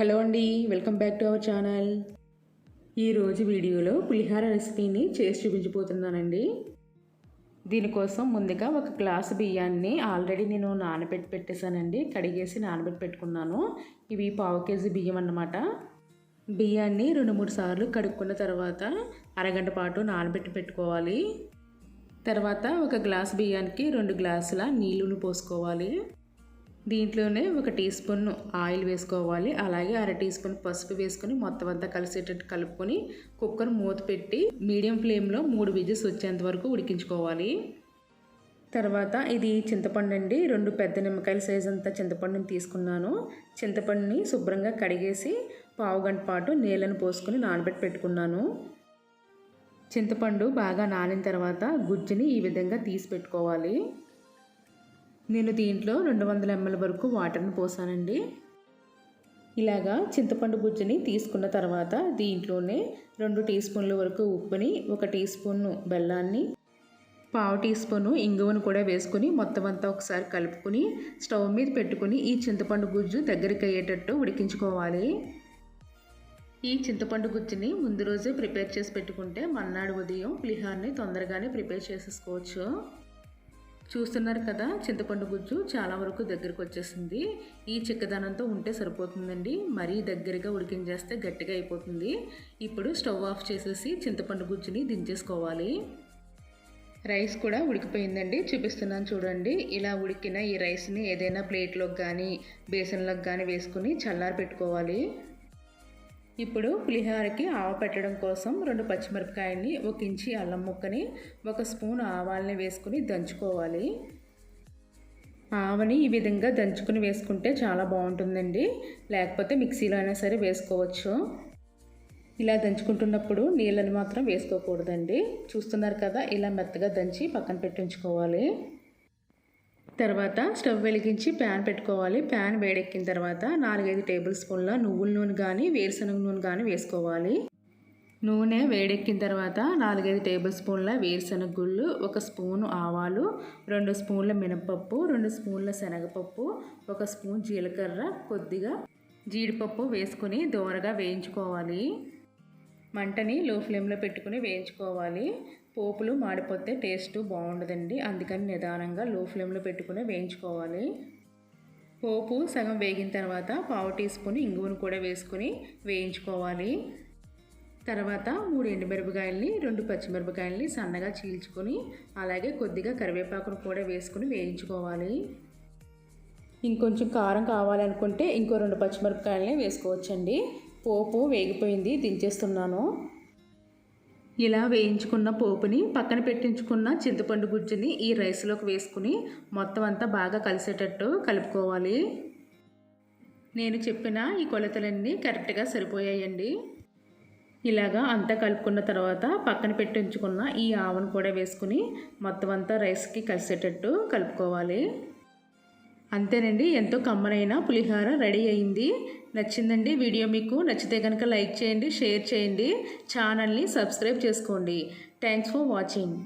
Hello అండి welcome back to our channel. ఈరోజు వీడియోలో పులిహార రెసిపీని చేసి చూపించిపోతున్నానండి దీనికోసం ముందుగా ఒక గ్లాసు బియ్యాన్ని ఆల్రెడీ నేను నానబెట్టి పెట్టేశానండి. కడిగేసి నానబెట్టి పెట్టుకున్నాను. ఇవి పావు కేజీ బియ్యం అన్నమాట. బియ్యాన్ని రెండు మూడు సార్లు కడుక్కున్న తర్వాత అరగంట పాటు నానబెట్టి పెట్టుకోవాలి. తర్వాత ఒక గ్లాస్ బియ్యానికి రెండు గ్లాసుల నీళ్ళును పోసుకోవాలి. దీంట్లోనే ఒక టీ స్పూన్ ఆయిల్ వేసుకోవాలి. అలాగే అర టీ స్పూన్ పసుపు వేసుకొని మొత్తం అంతా కలిసేటట్టు కలుపుకొని కుక్కర్ మూత పెట్టి మీడియం ఫ్లేమ్లో మూడు విజిల్స్ వచ్చేంత వరకు ఉడికించుకోవాలి. తర్వాత ఇది చింతపండు అండి. రెండు పెద్ద నిమ్మకాయల సైజ్ అంతా చింతపండుని తీసుకున్నాను. చింతపండుని శుభ్రంగా కడిగేసి పావు గంట పాటు నీళ్ళను పోసుకొని నానబెట్టి పెట్టుకున్నాను. చింతపండు బాగా నానిన తర్వాత గుజ్జుని ఈ విధంగా తీసి పెట్టుకోవాలి. నేను దీంట్లో రెండు వందల ఎంఎల్ వరకు వాటర్ని పోసానండి. ఇలాగా చింతపండు గుజ్జుని తీసుకున్న తర్వాత దీంట్లోనే రెండు టీ స్పూన్ల వరకు ఉప్పుని ఒక టీ స్పూన్ బెల్లాన్ని పావు టీ స్పూను ఇంగువను కూడా వేసుకుని మొత్తం అంతా ఒకసారి కలుపుకొని స్టవ్ మీద పెట్టుకుని ఈ చింతపండు గుజ్జు దగ్గరికి అయ్యేటట్టు ఉడికించుకోవాలి. ఈ చింతపండు గుజ్జుని ముందు రోజే ప్రిపేర్ చేసి పెట్టుకుంటే మన్నాడు ఉదయం పులిహార్ని తొందరగానే ప్రిపేర్ చేసేసుకోవచ్చు. చూస్తున్నారు కదా చింతపండు గుజ్జు చాలా వరకు దగ్గరకు వచ్చేసింది. ఈ చిక్కదనంతో ఉంటే సరిపోతుందండి. మరీ దగ్గరగా ఉడికించేస్తే గట్టిగా అయిపోతుంది. ఇప్పుడు స్టవ్ ఆఫ్ చేసేసి చింతపండు గుజ్జుని దించేసుకోవాలి. రైస్ కూడా ఉడికిపోయిందండి. చూపిస్తున్నాను చూడండి. ఇలా ఉడికిన ఈ రైస్ని ఏదైనా ప్లేట్లోకి కానీ బేసన్లోకి కానీ వేసుకుని చల్లారి పెట్టుకోవాలి ఇప్పుడు పులిహోరకి ఆవ పెట్టడం కోసం రెండు పచ్చిమిరపకాయల్ని ఒక ఇంచి అల్లం ముక్కని ఒక స్పూన్ ఆవాల్ని వేసుకుని దంచుకోవాలి. ఆవని ఈ విధంగా దంచుకుని వేసుకుంటే చాలా బాగుంటుందండి. లేకపోతే మిక్సీలో అయినా సరే వేసుకోవచ్చు. ఇలా దంచుకుంటున్నప్పుడు నీళ్ళని మాత్రం వేసుకోకూడదండి. చూస్తున్నారు కదా ఇలా మెత్తగా దంచి పక్కన పెట్టించుకోవాలి. తర్వాత స్టవ్ వెలిగించి ప్యాన్ పెట్టుకోవాలి. ప్యాన్ వేడెక్కిన తర్వాత నాలుగైదు టేబుల్ స్పూన్ల నువ్వుల నూనె కానీ వేరుశనగ నూనె కానీ వేసుకోవాలి. నూనె వేడెక్కిన తర్వాత నాలుగైదు టేబుల్ స్పూన్ల వేరుశనగ గుళ్ళు ఒక స్పూను ఆవాలు రెండు స్పూన్ల మినపప్పు రెండు స్పూన్ల శనగపప్పు ఒక స్పూన్ జీలకర్ర కొద్దిగా జీడిపప్పు వేసుకుని దోరగా వేయించుకోవాలి. మంటని లో ఫ్లేమ్లో పెట్టుకుని వేయించుకోవాలి. పోపులు మాడిపోతే టేస్ట్ బాగుండదండి. అందుకని నిదానంగా లో ఫ్లేమ్లో పెట్టుకుని వేయించుకోవాలి. పోపు సగం వేగిన తర్వాత పావు టీ స్పూన్ ఇంగువను కూడా వేసుకుని వేయించుకోవాలి. తర్వాత మూడు ఎండుమిరపకాయలని రెండు పచ్చిమిరపకాయలని సన్నగా చీల్చుకొని అలాగే కొద్దిగా కరివేపాకును కూడా వేసుకుని వేయించుకోవాలి. ఇంకొంచెం కారం కావాలనుకుంటే ఇంకో రెండు పచ్చిమిరపకాయలని వేసుకోవచ్చండి. పోపు వేగిపోయింది దించేస్తున్నాను. ఇలా వేయించుకున్న పోపుని పక్కన పెట్టించుకున్న చింతపండు గుజ్జుని ఈ రైస్లోకి వేసుకుని మొత్తం అంతా బాగా కలిసేటట్టు కలుపుకోవాలి. నేను చెప్పిన ఈ కొలతలన్నీ కరెక్ట్గా సరిపోయాయండి. ఇలాగా అంతా కలుపుకున్న తర్వాత పక్కన పెట్టించుకున్న ఈ ఆవును కూడా వేసుకుని మొత్తం అంతా రైస్కి కలిసేటట్టు కలుపుకోవాలి. అంతేనండి ఎంతో కమ్మనైన పులిహోర రెడీ అయింది. నచ్చిందండి వీడియో మీకు నచ్చితే కనుక లైక్ చేయండి షేర్ చేయండి ఛానల్ని సబ్స్క్రైబ్ చేసుకోండి. Thanks for watching.